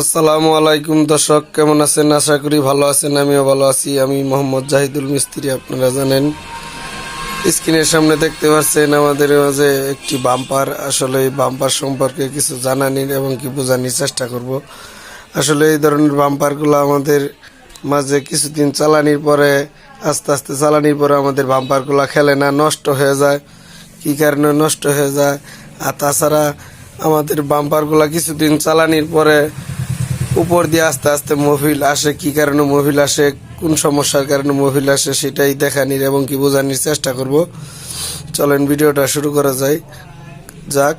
আসসালামু আলাইকুম দর্শক, কেমন আছেন? আশা করি ভালো আছেন, আমিও ভালো আছি। আমি মোহাম্মদ জাহিদুল মিস্ত্রি, আপনারা জানেন। স্ক্রিনের সামনে দেখতে পাচ্ছেন আমাদের মাঝে একটি বাম্পার। আসলে এই বাম্পার সম্পর্কে কিছু জানানির এবং কি বোঝানির চেষ্টা করব। আসলে এই ধরনের বাম্পারগুলো আমাদের মাঝে কিছুদিন চালানির পরে, আস্তে আস্তে চালানির পরে আমাদের বাম্পারগুলো খেলে না, নষ্ট হয়ে যায়। কি কারণে নষ্ট হয়ে যায়? আর তাছাড়া আমাদের বাম্পারগুলো কিছুদিন চালানির পরে উপর দিয়ে আস্তে আস্তে মহিল আসে, কি কারণে মহিল আসে, কোন সমস্যার কারণে মহিল আসে সেটাই দেখানির এবং কি বোঝানির চেষ্টা করব। চলেন ভিডিওটা শুরু করা যায় যাক।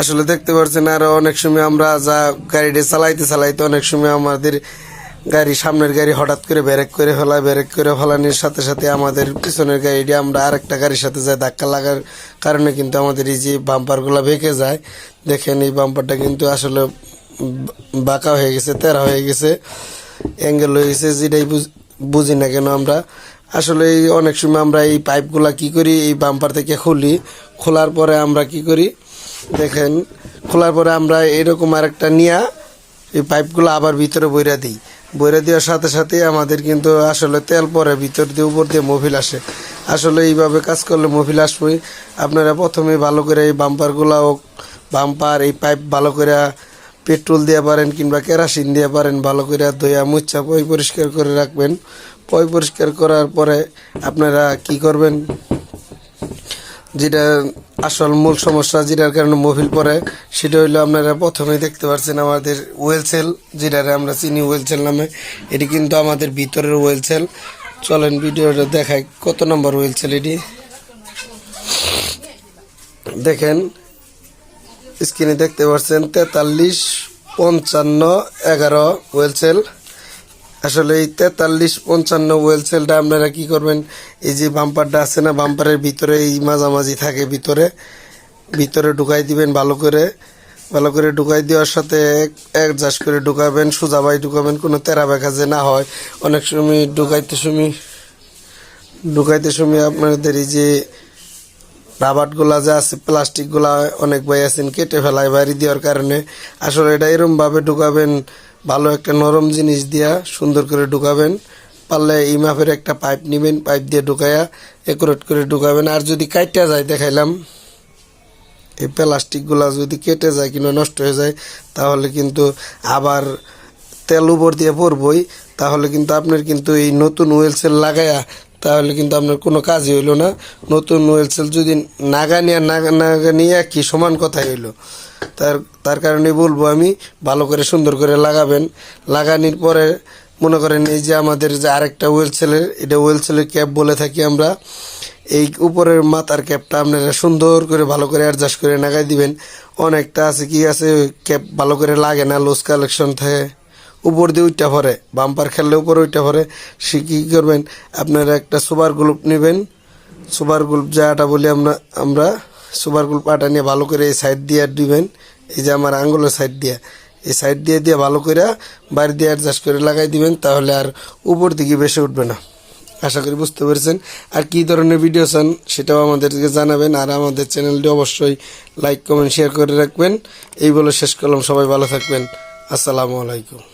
আসলে দেখতে পাচ্ছেন আরও অনেক সময় আমরা যা গাড়িটা চালাইতে চালাইতে অনেক সময় আমাদের গাড়ি সামনের গাড়ি হঠাৎ করে ব্রেক করে ফেলায় ব্রেক করে ফেলানোর সাথে সাথে আমাদের পিছনের গাড়িটা আমরা আরেকটা গাড়ির সাথে যাই ধাক্কা লাগার কারণে কিন্তু আমাদের এই যে বাম্পারগুলো বেঁকে যায়। দেখেন এই বাম্পারটা কিন্তু আসলে বাঁকা হয়ে গেছে, তেরা হয়ে গেছে অ্যাঙ্গেল হয়ে গেছে, যেটাই বুঝ- না কেন আমরা। আসলে এই অনেক সময় আমরা এই পাইপগুলা কি করি, এই বাম্পার থেকে খুলি, খোলার পরে আমরা কি করি, দেখেন, খোলার পরে আমরা এরকম আরেকটা নিয়া এই পাইপগুলো আবার ভিতরে বইরা দিই। বইরা দেওয়ার সাথে সাথে আমাদের কিন্তু আসলে তেল পরে ভিতর দিয়ে, উপর দিয়ে মফিল আসে। আসলে এইভাবে কাজ করলে মফিল আসবে আপনারা প্রথমে ভালো করে এই বাম্পারগুলো বাম্পার, এই পাইপ ভালো করে পেট্রোল দিয়ে পারেন কিংবা কেরাসিন দিয়ে পারেন, ভালো করে ধোয়া মুচ্ছা পয় পরিষ্কার করে রাখবেন। পয় পরিষ্কার করার পরে আপনারা কি করবেন? যেটা আসল মূল সমস্যা যেটার কারণে মোবিল পরে সেটা হইল আপনারা প্রথমেই দেখতে পাচ্ছেন আমাদের ওয়েল সেল, যেটারে আমরা চিনি ওয়েল সেল নামে। এটি কিন্তু আমাদের ভিতরের ওয়েল সেল। চলেন ভিডিওটা দেখায় কত নম্বর ওয়েল সেল এটি। দেখেন স্ক্রিনে দেখতে পাচ্ছেন তেতাল্লিশ, পঞ্চান্ন, এগারো ওয়েলসেল আসলে এই তেতাল্লিশ, পঞ্চান্ন ওয়েলসেলটা আপনারা কি করবেন? এই যে বাম্পারটা আছে না, বাম্পারের ভিতরে এই মাঝামাঝি থাকে ভিতরে। ভিতরে ঢুকাই দিবেন ভালো করে। ভালো করে ঢুকাই দেওয়ার সাথে অ্যাডজাস্ট করে ঢুকাবেন সোজাবাই ঢুকাবেন, কোনো তেরা বেখা যে না হয়। অনেক সময় ঢুকাইতে সময় ঢুকাইতে সময় আপনাদের এই যে রাবারগুলা যা আছে, প্লাস্টিকগুলা অনেক ভাই আছেন, কেটে ফেলায় বাড়ি দেওয়ার কারণে। আসলে এটা এরম ভাবে ঢুকাবেন, ভালো একটা নরম জিনিস দিয়া সুন্দর করে ঢুকাবেন। পারলে এই মাপের একটা পাইপ নেবেন, পাইপ দিয়ে ঢুকায়া একুরেট করে ঢুকাবেন। আর যদি কাইটা যায়, দেখাইলাম, এই প্লাস্টিকগুলা যদি কেটে যায় কিংবা নষ্ট হয়ে যায়, তাহলে কিন্তু আবার তেল উপর দিয়ে পড়বই তাহলে কিন্তু আপনার কিন্তু এই নতুন ওয়েল সেল লাগায়া তাহলে কিন্তু আপনার কোনো কাজই হইল না। নতুন ওয়েল সেল যদি নাগানি আর নাগা নাগানি একই সমান কথাই হইল। তার তার কারণে বলব আমি, ভালো করে সুন্দর করে লাগাবেন। লাগানির পরে মনে করেন এই যে আমাদের যে আরেকটা ওয়েল সেলের এটা ওয়েল সেলের ক্যাপ বলে থাকি আমরা, এই উপরের মাথার ক্যাপটা আপনারা সুন্দর করে ভালো করে অ্যাডজাস্ট করে নাগাই দিবেন। অনেকটা আছে কি আছে ক্যাপ ভালো করে লাগে না লুজ কালেকশন থাকে। উপর দিয়ে উইটা পরে বাম্পার খেললে উপরে উইটা পরে সে কী করবেন? আপনারা একটা সুপার গ্লুপ নেবেন। সুপার গ্লুপ যাটা বলি আমরা আমরা সুপার গ্লুপ আটা নিয়ে ভালো করে এই সাইড দিয়ে দিবেন। এই যে আমার আঙ্গুলের সাইড দিয়ে। এই সাইড দিয়ে দিয়ে ভালো করে বাড়ি দিয়ে অ্যাডজাস্ট করে লাগাই দিবেন, তাহলে আর উপর দিকে বেশি উঠবে না। আশা করি বুঝতে পেরেছেন। আর কী ধরনের ভিডিও চান সেটাও আমাদেরকে জানাবেন। আর আমাদের চ্যানেলটি অবশ্যই লাইক কমেন্ট শেয়ার করে রাখবেন। এই বলে শেষ করলাম। সবাই ভালো থাকবেন। আসসালামু আলাইকুম।